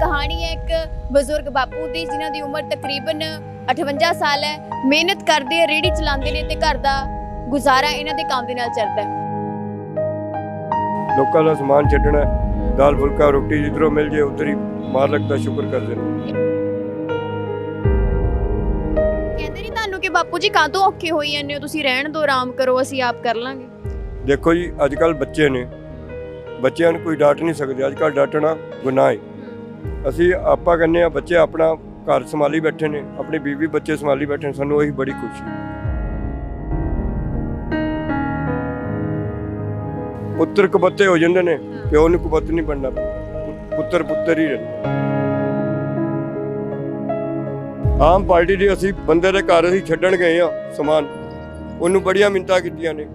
ਕਹਾਣੀ ਹੈ ਇੱਕ ਬਜ਼ੁਰਗ ਬਾਪੂ ਦੀ ਜਿਨ੍ਹਾਂ ਦੀ ਉਮਰ ਤਕਰੀਬਨ 58 ਸਾਲ ਹੈ। ਮਿਹਨਤ ਕਰਦੇ ਆ ਰੇੜੀ ਚਲਾਉਂਦੇ ਨੇ ਤੇ ਘਰ ਦਾ ਗੁਜ਼ਾਰਾ ਇਹਨਾਂ ਦੇ ਕੰਮ ਦੇ ਨਾਲ ਚੱਲਦਾ ਹੈ। ਲੋਕਾਂ ਦਾ ਸਮਾਨ ਛੱਡਣਾ। ਦਾਲ ਫੁਲਕਾ ਰੋਟੀ ਜਿੱਧਰੋਂ ਮਿਲ ਜੇ ਉਧਰ ਹੀ ਮਾਲਕ ਦਾ ਸ਼ੁਕਰ ਕਰਦੇ ਨੇ। ਕਹਿੰਦੇ ਨਹੀਂ ਤੁਹਾਨੂੰ ਕਿ ਬਾਪੂ ਜੀ ਕਾਹਤੋਂ ਔਖੇ ਹੋਈ ਜਾਂਦੇ ਹੋ? ਤੁਸੀਂ ਰਹਿਣ ਦਿਓ ਆਰਾਮ ਕਰੋ ਅਸੀਂ ਆਪ ਕਰ ਲਾਂਗੇ। ਦੇਖੋ ਜੀ ਅੱਜ ਕੱਲ ਬੱਚੇ ਨੇ ਬੱਚਿਆਂ ਨੂੰ ਕੋਈ ਡਾਂਟ ਨਹੀਂ ਸਕਦੇ। ਅੱਜ ਕੱਲ ਡਾਂਟਣਾ ਗੁਨਾਹ ਹੈ। ਅਸੀਂ ਆਪਾਂ ਕਹਿੰਦੇ ਆ ਬੱਚੇ ਆਪਣਾ ਘਰ ਸੰਭਾਲੀ ਬੈਠੇ ਨੇ, ਆਪਣੀ ਬੀਵੀ ਬੱਚੇ ਸੰਭਾਲੀ ਬੈਠੇ ਨੇ, ਸਾਨੂੰ ਉਹੀ ਬੜੀ ਖੁਸ਼ੀ। ਪੁੱਤਰ ਕਬੱਤੇ ਹੋ ਜਾਂਦੇ ਨੇ, ਪਿਓ ਨੂੰ ਕਬੱਤ ਨਹੀਂ ਬਣਨਾ, ਪੁੱਤਰ ਪੁੱਤਰ ਹੀ ਰਹਿੰਦਾ ਆਮ ਪਾਰਟੀ ਦੇ ਅਸੀਂ ਬੰਦੇ ਦੇ ਘਰ ਅਸੀਂ ਛੱਡਣ ਗਏ ਆ ਸਮਾਨ, ਉਹਨੂੰ ਬੜੀਆਂ ਮਿੰਤਾ ਕੀਤੀਆਂ ਨੇ,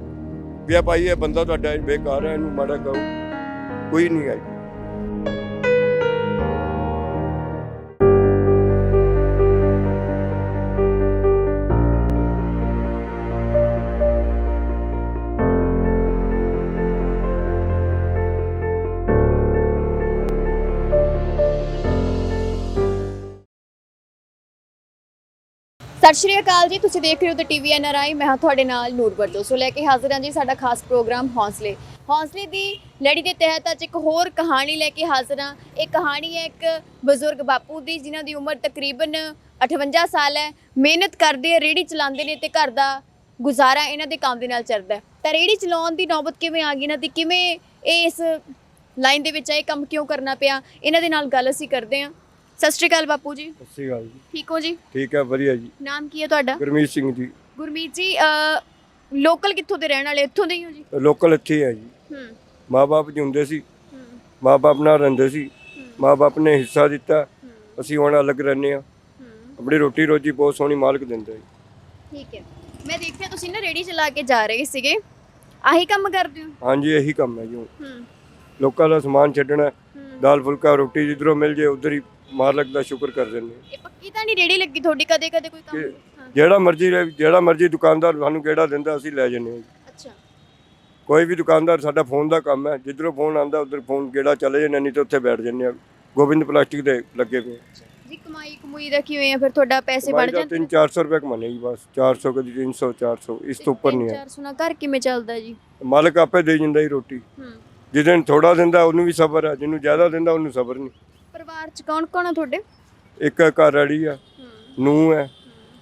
ਵੀ ਆ ਭਾਈ ਇਹ ਬੰਦਾ ਤੁਹਾਡਾ ਬੇਕਾਰ ਹੈ, ਇਹਨੂੰ ਮਾੜਾ ਕਹੋ, ਕੋਈ ਨਹੀਂ ਆਈ ਸਤਿ ਸ਼੍ਰੀ ਅਕਾਲ ਜੀ, ਤੁਸੀਂ ਦੇਖ ਰਹੇ ਹੋ ਤੇ ਟੀਵੀ ਐਨਆਰਆਈ ਮੈਂ ਹਾਂ ਤੁਹਾਡੇ ਨਾਲ ਨੂਰਬਰ ਦੋਸੋ ਲੈ ਕੇ ਹਾਜ਼ਰ ਹਾਂ ਜੀ ਸਾਡਾ ਖਾਸ ਪ੍ਰੋਗਰਾਮ ਹੌਸਲੇ। ਹੌਸਲੇ ਦੀ ਲੜੀ ਦੇ ਤਹਿਤ ਅੱਜ ਇੱਕ ਹੋਰ ਕਹਾਣੀ ਲੈ ਕੇ ਹਾਜ਼ਰ ਹਾਂ। ਇਹ ਕਹਾਣੀ ਹੈ ਇੱਕ ਬਜ਼ੁਰਗ ਬਾਪੂ ਦੀ, ਜਿਨ੍ਹਾਂ ਦੀ ਉਮਰ ਤਕਰੀਬਨ 58 ਸਾਲ ਹੈ। ਮਿਹਨਤ ਕਰਦੇ ਆ ਰੇੜੀ ਚਲਾਉਂਦੇ ਨੇ ਤੇ ਘਰ ਦਾ ਗੁਜ਼ਾਰਾ ਇਹਨਾਂ ਦੇ ਕੰਮ ਦੇ ਨਾਲ ਚੱਲਦਾ ਤਾਂ ਰੇੜੀ ਚਲਾਉਣ ਦੀ ਨੌਬਤ ਕਿਵੇਂ ਆ ਗਈ? ਨਾ ਤੇ ਕਿਵੇਂ ਇਹ ਇਸ ਲਾਈਨ ਦੇ ਵਿੱਚ ਇਹ ਕੰਮ ਕਿਉਂ ਕਰਨਾ ਪਿਆ? ਇਹਨਾਂ ਦੇ ਨਾਲ ਗੱਲ ਅਸੀਂ ਕਰਦੇ ਹਾਂ। ਸਤਿ ਸ਼੍ਰੀ ਅਕਾਲ ਬਾਪੂ ਜੀ। ਸਤਿ ਸ਼੍ਰੀ ਅਕਾਲ ਜੀ। ਠੀਕ ਹੋ ਜੀ? ਠੀਕ ਹੈ ਵਧੀਆ ਜੀ। ਨਾਮ ਕੀ ਹੈ ਤੁਹਾਡਾ? ਗੁਰਮੀਤ ਸਿੰਘ ਜੀ। ਗੁਰਮੀਤ ਜੀ ਲੋਕਲ ਕਿੱਥੋਂ ਦੇ ਰਹਿਣ ਵਾਲੇ? ਇੱਥੋਂ ਦੇ ਹੀ ਹੋ ਜੀ? ਲੋਕਲ ਇੱਥੇ ਹੀ ਹੈ ਜੀ। ਹੂੰ। ਮਾਪੇ ਜਿਉਂਦੇ ਸੀ। ਹੂੰ। ਮਾਪੇ ਨਾਲ ਰਹਿੰਦੇ ਸੀ। ਹੂੰ, ਮਾਪੇ ਨੇ ਹਿੱਸਾ ਦਿੱਤਾ। ਹੂੰ, ਅਸੀਂ ਹੁਣ ਅਲੱਗ ਰਹਿੰਦੇ ਆ ਹੂੰ, ਆਪਣੀ ਰੋਟੀ ਰੋਜੀ ਬਹੁਤ ਸੋਹਣੀ ਮਾਲਕ ਦਿੰਦਾ ਜੀ। ਠੀਕ ਹੈ। ਮੈਂ ਦੇਖਿਆ ਤੁਸੀਂ ਨਾ ਰੇੜੀ ਚਲਾ ਕੇ ਜਾ ਰਹੇ ਸੀਗੇ। ਆਹੀ ਕੰਮ ਕਰਦੇ ਹੋ? ਹਾਂਜੀ ਇਹੀ ਕੰਮ ਹੈ ਜੀ। ਹੂੰ। ਲੋਕਾਂ ਦਾ ਸਮਾਨ ਛੱਡਣਾ ਹੈ। ਹੂੰ ਦਾਲ ਫੁਲਕਾ ਰੋਟੀ ਜਿੱਧਰੋਂ ਮਿਲ ਜੇ ਉਧਰ ਹੀ ਮਾਲਕ ਦਾ ਸ਼ੁਕਰ ਕਰਦੇ ਨੇ। ਇਹ ਪੱਕੀ ਤਾਂ ਨਹੀਂ ਰੇੜੀ ਲੱਗੀ ਤੁਹਾਡੀ? ਕਦੇ ਕਦੇ ਕੋਈ ਕੰਮ ਕਿ- ਹਾਂ। ਜਿਹੜਾ ਮਰਜ਼ੀ ਰਹੇ- ਜਿਹੜਾ ਮਰਜ਼ੀ ਦੁਕਾਨਦਾਰ ਸਾਨੂੰ ਕਿਹੜਾ ਦਿੰਦਾ ਅਸੀਂ ਲੈ ਜੰਨੇ ਹਾਂ। ਅੱਛਾ। ਕੋਈ ਵੀ ਦੁਕਾਨਦਾਰ ਸਾਡਾ ਫੋਨ ਦਾ ਕੰਮ ਹੈ ਜਿੱਧਰੋਂ ਫੋਨ ਆਂਦਾ ਉਧਰ ਫੋਨ ਕਿਹੜਾ ਚਲੇ ਜਾਂਦੇ ਨਹੀਂ ਤੇ ਉੱਥੇ ਬੈਠ ਜੰਨੇ ਆ ਗੋਬਿੰਦ ਪਲਾਸਟਿਕ ਦੇ ਲੱਗੇ ਪਏ ਜੀ ਕਮਾਈ ਕਮੂਈ ਦਾ ਕਿਵੇਂ ਆ? ਫਿਰ ਤੁਹਾਡਾ ਪੈਸੇ ਬਣ ਜਾਂਦੇ 3-400 ਰੁਪਏ ਕਮਾਨੇ ਜੀ ਬਸ। 400 ਕਦੀ 300 400 ਇਸ ਤੋਂ ਉੱਪਰ ਨਹੀਂ ਹੈ। 400 ਨਾਲ ਘਰ ਕਿਵੇਂ ਚੱਲਦਾ ਜੀ? ਮਾਲਕ ਆਪੇ ਦੇ ਜਾਂਦਾ ਹੀ ਰੋਟੀ। ਹੂੰ। ਜਿਹਦੇ ਨੂੰ ਥੋੜਾ ਦਿੰਦਾ ਉਹਨੂੰ ਵੀ ਸਬਰ ਹੈ। ਜਿਹਨੂੰ ਜ਼ਿਆਦਾ ਦਿੰਦਾ ਉਹਨੂੰ ਸਬਰ ਨਹੀਂ। ਪਰਿਵਾਰ ਚ ਕੌਣ ਕੌਣ ਆ ਤੁਹਾਡੇ? ਇੱਕ ਘਰ ਵਾਲੀ ਆ ਨੂੰਹ ਹੈ।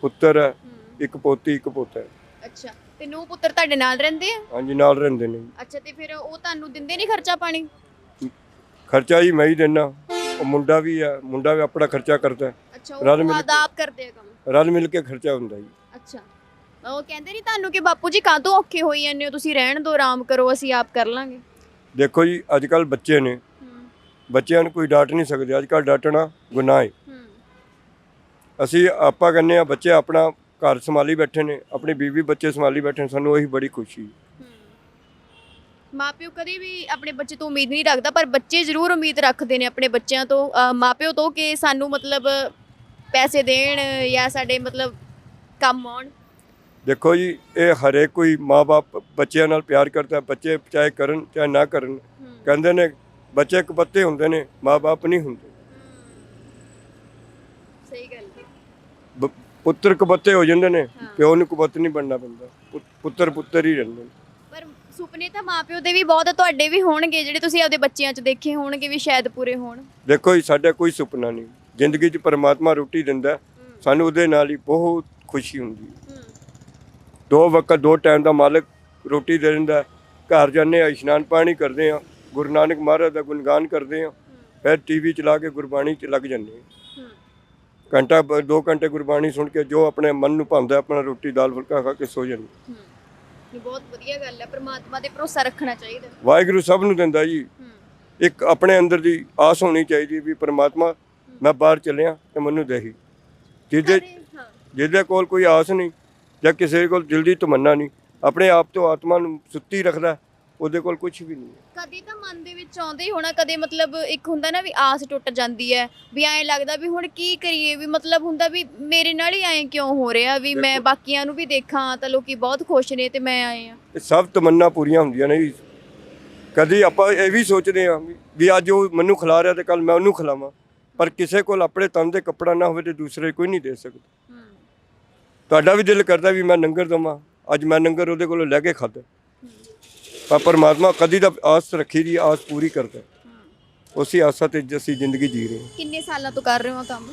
ਪੁੱਤਰ ਹੈ। ਇੱਕ ਪੋਤੀ ਇੱਕ ਪੋਤਾ। ਹੈ ਅੱਛਾ ਤੇ ਨੂੰ ਪੁੱਤਰ ਤੁਹਾਡੇ ਨਾਲ ਰਹਿੰਦੇ ਆ? ਹਾਂਜੀ ਨਾਲ ਰਹਿੰਦੇ ਨੇ। ਜੀ। ਅੱਛਾ ਤੇ ਫਿਰ ਉਹ ਤੁਹਾਨੂੰ ਦਿੰਦੇ ਨਹੀਂ ਖਰਚਾ ਪਾਣੀ? ਖਰਚਾ ਹੀ ਮੈਂ ਹੀ ਦਿੰਦਾ ਉਹ ਮੁੰਡਾ ਵੀ ਆ ਮੁੰਡਾ ਵੀ ਆਪਣਾ ਖਰਚਾ ਕਰਦਾ। ਹੈ। ਅੱਛਾ ਰਲ ਉਹ ਮਿਲ ਕੇ। ਆਦਾਬ ਕਰਦੇ ਆ ਕੰਮ? ਰਲ ਮਿਲ ਕੇ ਖਰਚਾ ਹੁੰਦਾ ਜੀ। ਅੱਛਾ। ਉਹ ਕਹਿੰਦੇ ਨਹੀਂ ਤੁਹਾਨੂੰ ਕਿ ਬਾਪੂ ਜੀ ਕਾਹਤੋਂ ਔਖੇ ਹੋਈ ਜਾਂਦੇ ਹੋ? ਤੁਸੀਂ ਰਹਿਣ ਦਿਓ ਆਰਾਮ ਕਰੋ ਅਸੀਂ ਆਪ ਕਰ ਲਾਂਗੇ। ਦੇਖੋ ਜੀ ਅੱਜ ਕੱਲ ਬੱਚੇ ਨੇ ਬੱਚਿਆਂ ਨੂੰ ਕੋਈ ਡਾਂਟ ਨਹੀਂ ਸਕਦੇ ਅੱਜ ਕੱਲ ਡਾਂਟਣਾ ਗੁਨਾਹ ਹੈ। ਅਸੀਂ ਆਪਾਂ ਕਹਿੰਦੇ ਆ ਬੱਚੇ ਆਪਣਾ ਘਰ ਸੰਭਾਲੀ ਬੈਠੇ ਨੇ ਆਪਣੀ ਬੀਵੀ ਬੱਚੇ ਸੰਭਾਲੀ ਬੈਠੇ ਨੇ ਸਾਨੂੰ ਉਹੀ ਬੜੀ ਖੁਸ਼ੀ ਹੈ। ਮਾਪਿਓ ਕਦੇ ਵੀ ਆਪਣੇ ਬੱਚੇ ਤੋਂ ਉਮੀਦ ਨਹੀਂ ਰੱਖਦਾ ਪਰ ਬੱਚੇ ਜ਼ਰੂਰ ਉਮੀਦ ਰੱਖਦੇ ਨੇ ਆਪਣੇ ਬੱਚਿਆਂ ਤੋਂ। ਅਹ ਮਾਪਿਓ ਤੋਂ ਕਿ ਸਾਨੂੰ ਮਤਲਬ ਪੈਸੇ ਦੇਣ ਜਾਂ ਸਾਡੇ ਮਤਲਬ ਕੰਮ ਆਉਣ। ਦੇਖੋ ਜੀ ਇਹ ਹਰੇਕ ਕੋਈ ਮਾਪੇ ਬੱਚਿਆਂ ਨਾਲ ਪਿਆਰ ਕਰਦਾ ਹੈ। ਬੱਚੇ ਚਾਹੇ ਕਰਨ ਚਾਹੇ ਨਾ ਕਰਨ। ਕਹਿੰਦੇ ਨੇ ਬੱਚੇ ਕਪੱਤੇ ਹੁੰਦੇ ਨੇ ਮਾਪੇ ਨਹੀਂ ਹੁੰਦੇ ਸਹੀ ਗੱਲ ਹੈ ਪੁੱਤਰ ਕਪੱਤੇ ਹੋ ਜਾਂਦੇ ਨੇ। ਪਿਓ ਨੂੰ ਕਪੱਤ ਨਹੀਂ ਬਣਨਾ ਪੈਂਦਾ ਪੁੱਤਰ ਪੁੱਤਰ ਹੀ ਰਹਿੰਦੇ ਨੇ ਪਰ ਸੁਪਨੇ ਤਾਂ ਮਾਪਿਓ ਦੇ ਵੀ ਬਹੁਤ ਤੁਹਾਡੇ ਵੀ ਹੋਣਗੇ ਜਿਹੜੇ ਤੁਸੀਂ ਆਪਦੇ ਬੱਚਿਆਂ 'ਚ ਦੇਖੇ ਹੋਣਗੇ ਵੀ ਸ਼ਾਇਦ ਪੂਰੇ ਹੋਣ ਦੇਖੋ ਜੀ ਸਾਡਾ ਕੋਈ ਸੁਪਨਾ ਨਹੀਂ ਜ਼ਿੰਦਗੀ 'ਚ ਪਰਮਾਤਮਾ ਰੋਟੀ ਦਿੰਦਾ। ਸਾਨੂੰ ਉਹਦੇ ਨਾਲ ਹੀ ਬਹੁਤ ਖੁਸ਼ੀ ਹੁੰਦੀ ਹੈ ਦੋ ਵਕਤ ਦੋ ਟਾਈਮ ਦਾ ਮਾਲਕ ਰੋਟੀ ਦੇ ਦਿੰਦਾ। ਘਰ ਜਾਂਦੇ ਆ ਇਸ਼ਨਾਨ ਪਾਣੀ ਕਰਦੇ ਆ ਗੁਰੂ ਨਾਨਕ ਮਹਾਰਾਜ ਦਾ ਗੁਣਗਾਨ ਕਰਦੇ ਆ ਫਿਰ ਟੀਵੀ ਚਲਾ ਕੇ ਗੁਰਬਾਣੀ 'ਚ ਲੱਗ ਜਾਂਦੇ ਹੂੰ। ਘੰਟਾ ਬ- ਦੋ ਘੰਟੇ ਗੁਰਬਾਣੀ ਸੁਣ ਕੇ ਜੋ ਆਪਣੇ ਮਨ ਨੂੰ ਭਾਉਂਦਾ ਆਪਣਾ ਰੋਟੀ ਦਾਲ ਫੁਲਕਾ ਖਾ ਕੇ ਸੋ ਜਾਂਦੇ ਹੂੰ। ਇਹ ਬਹੁਤ ਵਧੀਆ ਗੱਲ ਹੈ ਪ੍ਰਮਾਤਮਾ ਤੇ ਭਰੋਸਾ ਰੱਖਣਾ ਚਾਹੀਦਾ। ਵਾਹਿਗੁਰੂ ਸਭ ਨੂੰ ਦਿੰਦਾ ਜੀ। ਹੂੰ। ਇੱਕ ਆਪਣੇ ਅੰਦਰ ਦੀ ਆਸ ਹੋਣੀ ਚਾਹੀਦੀ ਵੀ ਪਰਮਾਤਮਾ ਮੈਂ ਬਾਹਰ ਚੱਲਿਆ ਤੇ ਮੈਨੂੰ ਦੇਹੀ। ਜਿਹਦੇ ਹਾਂ। ਜਿਹਦੇ ਕੋਲ ਕੋਈ ਆਸ ਨਹੀਂ ਜਾਂ ਕਿਸੇ ਕੋਲ ਦਿਲ ਦੀ ਤਮੰਨਾ ਨਹੀਂ ਆਪਣੇ ਆਪ ਤੋਂ ਆਤਮਾ ਨੂੰ ਸੁੱਤੀ ਰੱਖਦਾ ਉਹਦੇ ਕੋਲ ਕੁਝ ਵੀ ਨਹੀਂ ਹੈ। ਕਦੇ ਤਾਂ ਮਨ ਦੇ ਵਿੱਚ ਆਉਂਦਾ ਹੀ ਹੋਣਾ ਕਦੇ ਮਤਲਬ ਇੱਕ ਹੁੰਦਾ ਨਾ ਵੀ ਆਸ ਟੁੱਟ ਜਾਂਦੀ ਹੈ ਵੀ ਐਂ ਲੱਗਦਾ ਵੀ ਹੁਣ ਕੀ ਕਰੀਏ ਵੀ ਮਤਲਬ ਹੁੰਦਾ ਵੀ ਮੇਰੇ ਨਾਲ ਹੀ ਐਂ ਕਿਉਂ ਹੋ ਰਿਹਾ ਵੀ ਮੈਂ। ਬਾਕੀਆਂ ਨੂੰ ਵੀ ਦੇਖਾਂ ਤਾਂ ਲੋਕੀ ਬਹੁਤ ਖੁਸ਼ ਨੇ ਤੇ ਮੈਂ ਆਏ ਆ ਇਹ ਸਭ ਤਮੰਨਾ ਪੂਰੀਆਂ ਹੁੰਦੀਆਂ ਨੇ ਜੀ। ਕਦੀ ਆਪਾਂ ਇਹ ਵੀ ਸੋਚਦੇ ਹਾਂ ਵੀ- ਵੀ ਅੱਜ ਉਹ ਮੈਨੂੰ ਖਿਲਾ ਰਿਹਾ ਤੇ ਕੱਲ ਮੈਂ ਉਹਨੂੰ ਖਿਲਾਵਾਂ। ਪਰ ਕਿਸੇ ਕੋਲ ਆਪਣੇ ਤਨ ਦੇ ਕੱਪੜਾ ਨਾ ਹੋਵੇ ਤੇ ਦੂਸਰੇ ਕੋਈ ਨਹੀਂ ਦੇ ਸਕਦਾ। ਤੁਹਾਡਾ ਵੀ ਦਿਲ ਕਰਦਾ ਵੀ ਮੈਂ ਨੰਗਰ ਦਵਾਂ। ਅੱਜ ਮੈਂ ਨੰਗਰ ਉਹਦੇ ਕੋਲੋਂ ਲੈ ਕੇ ਖਾਦਾ ਪਰ ਪਰਮਾਤਮਾ ਕਦੀ ਦਾ ਆਸ ਰੱਖੀ ਦੀ ਆਸ ਪੂਰੀ ਕਰਦਾ। ਉਸੇ ਆਸਾ ਤੇ ਅਸੀਂ ਜ਼ਿੰਦਗੀ ਜੀ ਰਹੇ ਕਿੰਨੇ ਸਾਲਾਂ ਤੋਂ ਕਰ ਰਹੇ ਹੋ ਕੰਮ?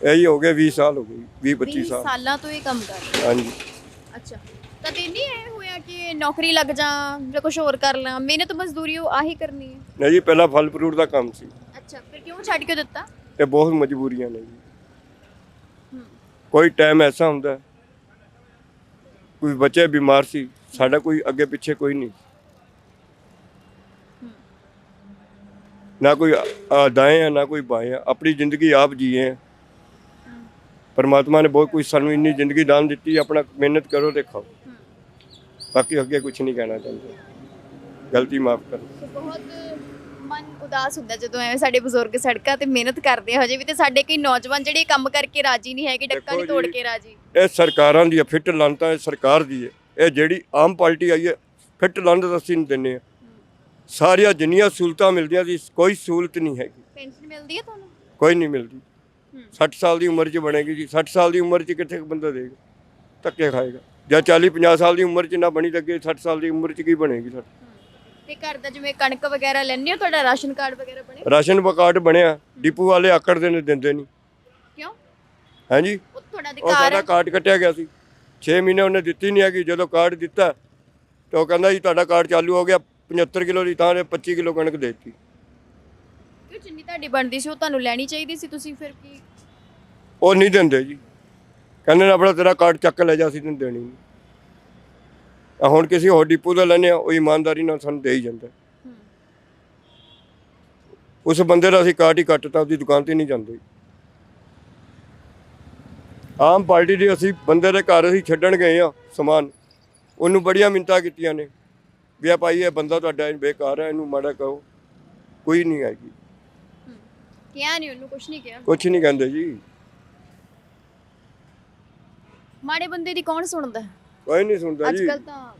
ਇਹੀ ਹੋ ਗਏ 20 ਸਾਲ ਹੋ ਗਏ 20 25 ਵੀਹ ਸਾਲ। ਸਾਲਾਂ ਤੋਂ ਇਹ ਕੰਮ ਕਰ ਰਹੇ ਹਾਂਜੀ। ਹੋ ਅੱਛਾ ਕਦੇ ਨਹੀਂ ਇਹ ਹੋਇਆ ਕਿ ਨੌਕਰੀ ਲੱਗ ਜਾ ਜਾਂ ਕੁਝ ਹੋਰ ਕਰ ਲਾਂ? ਮਿਹਨਤ ਮਜ਼ਦੂਰੀ ਉਹ ਆਹੀ ਕਰਨੀ ਹੈ? ਨਹੀਂ ਜੀ ਪਹਿਲਾਂ ਫਲ ਫਰੂਟ ਦਾ ਕੰਮ ਸੀ। ਅੱਛਾ ਫਿਰ ਕਿਉਂ ਛੱਡ ਕੇ ਦਿੱਤਾ? ਇਹ ਬਹੁਤ ਮਜਬੂਰੀਆਂ ਨੇ ਜੀ। ਕੋਈ ਟਾਈਮ ਐਸਾ ਹੁੰਦਾ ਕੋਈ ਬੱਚੇ ਬਿਮਾਰ ਸੀ ਸਾਡਾ ਕੋਈ ਅੱਗੇ ਪਿੱਛੇ ਕੋਈ ਨਹੀਂ। ਨਾ ਕੋਈ ਆ, ਦਾएं ਆ ਨਾ ਕੋਈ ਬਾएं ਆ। ਆਪਣੀ ਜ਼ਿੰਦਗੀ ਆਪ ਜੀਏ। ਪਰਮਾਤਮਾ ਨੇ ਬਹੁਤ ਕੁਝ ਸਾਨੂੰ ਇੰਨੀ ਜ਼ਿੰਦਗੀ ਦਾਨ ਦਿੱਤੀ ਆਪਣਾ ਮਿਹਨਤ ਕਰੋ ਤੇ ਖਾਓ। ਬਾਕੀ ਅੱਗੇ ਕੁਝ ਨਹੀਂ ਕਹਿਣਾ ਚਾਹੁੰਦੇ। ਗਲਤੀ ਮਾਫ ਕਰੋ। ਬਹੁਤ ਮਨ ਉਦਾਸ ਹੁੰਦਾ ਜਦੋਂ ਐਵੇਂ ਸਾਡੇ ਬਜ਼ੁਰਗ ਸੜਕਾਂ ਤੇ ਮਿਹਨਤ ਕਰਦੇ ਆ ਹਜੇ ਵੀ ਤੇ ਸਾਡੇ ਕਈ ਨੌਜਵਾਨ ਜਿਹੜੇ ਕੰਮ ਕਰਕੇ ਰਾਜੀ ਨਹੀਂ ਹੈਗੇ ਡੱਕਾ ਨਹੀਂ ਤੋੜ ਕੇ ਰਾਜੀ। ਇਹ ਸਰਕਾਰਾਂ ਦੀ ਫਿੱਟ ਲਾਂਤਾ ਇਹ ਸਰਕਾਰ ਦੀ ਹੈ ਇਹ ਜਿਹੜੀ ਆਮ ਪਾਰਟੀ ਆਈ ਹੈ ਫਿੱਟ ਲਾਂਤ ਅਸੀਂ ਨਹੀਂ ਦਿੰਦੇ ਆ। ਸਾਰੀਆਂ ਜਿੰਨੀਆਂ ਸਹੂਲਤਾਂ ਮਿਲਦੀਆਂ ਸੀ ਕੋਈ ਸਹੂਲਤ ਨਹੀਂ ਹੈਗੀ। ਪੈਨਸ਼ਨ ਮਿਲਦੀ ਹੈ ਤੁਹਾਨੂੰ? ਕੋਈ ਨਹੀਂ ਮਿਲਦੀ। ਹੂੰ। 60 ਸਾਲ ਦੀ ਉਮਰ 'ਚ ਬਣੇਗੀ ਜੀ 60 ਸਾਲ ਦੀ ਉਮਰ 'ਚ ਕਿੱਥੇ ਬੰਦਾ ਦੇਗਾ? ਧੱਕੇ ਖਾਏਗਾ। ਜਾਂ 40 50 ਸਾਲ ਦੀ ਉਮਰ 'ਚ ਨਾ ਬਣੀ ਅੱਗੇ 60 ਸਾਲ ਦੀ ਉਮਰ 'ਚ ਕੀ ਬਣੇਗੀ ਸਾਡੀ ਤੇ ਘਰ ਦਾ ਜਿਵੇਂ ਕਣਕ ਵਗੈਰਾ ਲੈਣੇ ਹੋ? ਤੁਹਾਡਾ ਰਾਸ਼ਨ ਕਾਰਡ ਵਗੈਰਾ ਬਣੇ ਰਾਸ਼ਨ ਕਾਰਡ ਬਣਿਆ। ਡਿਪੂ ਵਾਲੇ ਆਕੜਦੇ ਨੇ ਦਿੰਦੇ ਨਹੀਂ ਕਿਉਂ? ਹਾਂਜੀ? ਉਹ ਤੁਹਾਡਾ ਉਹ ਅਧਿਕਾਰ ਸਾਡਾ ਹੈ। ਕਾਰਡ ਕੱਟਿਆ ਗਿਆ ਸੀ। 6 ਮਹੀਨੇ ਉਹਨੇ ਦਿੱਤੀ ਨਹੀਂ ਹੈਗੀ। ਜਦੋਂ ਕਾਰਡ ਦਿੱਤਾ ਤੇ ਉਹ ਕਹਿੰਦਾ ਜੀ ਤੁਹਾਡਾ ਕਾਰਡ ਚਾਲੂ ਹੋ ਗਿਆ। 75 ਕਿਲੋ ਦੀ ਥਾਂ ਤੇ 25 ਕਿਲੋ ਕਣਕ ਦੇ ਦਿੱਤੀ। ਕਿਉਂ? ਜਿੰਨੀ ਤੁਹਾਡੀ ਬਣਦੀ ਸੀ ਉਹ ਤੁਹਾਨੂੰ ਲੈਣੀ ਚਾਹੀਦੀ ਸੀ। ਤੁਸੀਂ ਫਿਰ ਕੀ ਉਹ ਨਹੀਂ ਦਿੰਦੇ ਜੀ। ਕਹਿੰਦੇ ਨੇ ਆਪਣਾ ਤੇਰਾ ਕਾਰਡ ਚੱਕ ਲੈ ਜਾ ਅਸੀਂ ਤੈਨੂੰ ਦੇਣੀ ਨਹੀਂ ਹੁਣ ਕਿਸੇ ਹੋਰ ਡਿਪੂ ਦਾ ਲੈਨੇ ਆ ਉਹ ਇਮਾਨਦਾਰੀ ਨਾਲ ਸਾਨੂੰ ਦੇ ਹੀ ਜਾਂਦਾ ਉਸ ਬੰਦੇ ਦਾ ਅਸੀਂ ਕਾਰਡ ਹੀ ਕੱਟਤਾ ਉਹਦੀ ਦੁਕਾਨ ਤੇ ਨਹੀਂ ਜਾਂਦੇ। ਆਮ ਪਾਰਟੀ ਦੇ ਅਸੀਂ ਬੰਦੇ ਦੇ ਘਰ ਅਸੀਂ ਛੱਡਣ ਗਏ ਆ ਸਮਾਨ। ਉਹਨੂੰ ਬੜੀਆਂ ਮਿੰਤਾ ਕੀਤੀਆਂ ਨੇ ਵੀ ਆ ਭਾਈ ਇਹ ਬੰਦਾ ਤੁਹਾਡਾ ਬੇਕਾਰ ਹੈ ਇਹਨੂੰ ਮਾੜਾ ਕਹੋ। ਕੋਈ ਨਹੀਂ ਆਏਗੀ ਕਿਹਾ ਨਹੀਂ ਉਹਨੂੰ ਕੁਝ ਨਹੀਂ ਕਿਹਾ। ਕੁਝ ਨਹੀਂ ਕਹਿੰਦੇ ਜੀ। ਮਾੜੇ ਬੰਦੇ ਦੀ ਕੌਣ ਸੁਣਦਾ? ਕੋਈ ਨਹੀਂ ਸੁਣਦਾ ਅੱਜ ਜੀ। ਕੱਲ ਤਾਂ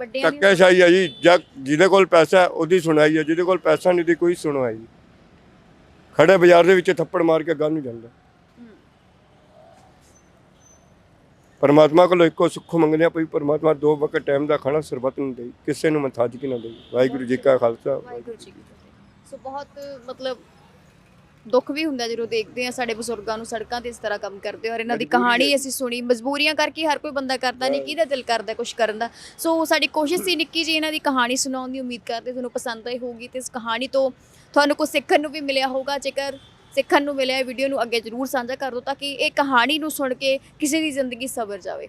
ਵੱਡਿਆਂ ਦੀ ਧੱਕੇਸ਼ਾਹੀ ਹੈ ਜੀ। ਜਦ ਜਿਹਦੇ ਕੋਲ ਪੈਸਾ ਹੈ ਉਹਦੀ ਸੁਣਾਈ ਹੈ ਜਿਹਦੇ ਕੋਲ ਪੈਸਾ ਨਹੀਂ ਦੀ ਕੋਈ ਸੁਣਵਾਈ ਨਹੀਂ। ਖੜੇ ਬਾਜ਼ਾਰ ਦੇ ਵਿੱਚ ਥੱਪੜ ਮਾਰ ਕੇ ਗੱਲ ਨਹੀਂ ਜਾਂਦਾ। ਪਰਮਾਤਮਾ ਕੋਲੋਂ ਇੱਕੋ ਸੁੱਖ ਮੰਗਦੇ ਆ ਭਈ ਪਰਮਾਤਮਾ ਦੋ ਵਕਤ ਟਾਈਮ ਦਾ ਖਾਣਾ ਸਰਬਤ ਨੂੰ ਦੇਈ। ਕਿਸੇ ਨੂੰ ਮਥਾਜ ਕੀ ਨਾ ਦੇਈ। ਵਾਹਿਗੁਰੂ ਜੀ ਕਾ ਖਾਲਸਾ। ਵਾਹਿਗੁਰੂ ਜੀ ਕੀ ਫਤਿਹ। ਸੋ ਬਹੁਤ ਮਤਲਬ ਦੁੱਖ ਵੀ ਹੁੰਦਾ ਜਦੋਂ ਦੇਖਦੇ ਆ ਸਾਡੇ ਬਜ਼ੁਰਗਾਂ ਨੂੰ ਸੜਕਾਂ ਤੇ ਇਸ ਤਰ੍ਹਾਂ ਕੰਮ ਕਰਦੇ ਔਰ ਇਹਨਾਂ ਦੀ ਕਹਾਣੀ। ਅਸੀਂ ਸੁਣੀ ਮਜਬੂਰੀਆਂ ਕਰਕੇ ਹਰ ਕੋਈ ਬੰਦਾ ਕਰਦਾ ਨਹੀਂ ਕਿਹਦਾ ਦਿਲ ਕਰਦਾ ਕੁਝ ਕਰਨ ਦਾ ਸੋ ਸਾਡੀ ਕੋਸ਼ਿਸ਼ ਸੀ ਨਿੱਕੀ ਜੀ ਇਹਨਾਂ ਦੀ ਕਹਾਣੀ ਸੁਣਾਉਣ ਦੀ ਉਮੀਦ ਕਰਦੇ ਤੁਹਾਨੂੰ ਪਸੰਦ ਆਈ ਹੋਊਗੀ ਤੇ ਇਸ ਕਹਾਣੀ ਤੋਂ ਤੁਹਾਨੂੰ ਕੁਝ ਸਿੱਖਣ ਨੂੰ ਵੀ ਮਿਲਿਆ ਹੋਊਗਾ ਜੇਕਰ ਸਿੱਖਣ ਨੂੰ ਮਿਲਿਆ ਵੀਡੀਓ ਨੂੰ ਅੱਗੇ ਜ਼ਰੂਰ ਸਾਂਝਾ ਕਰ ਦਿਓ ਤਾਂ ਕਿ ਇਹ ਕਹਾਣੀ ਨੂੰ ਸੁਣ ਕੇ ਕਿਸੇ ਦੀ ਜ਼ਿੰਦਗੀ ਸਬਰ ਜਾਵੇ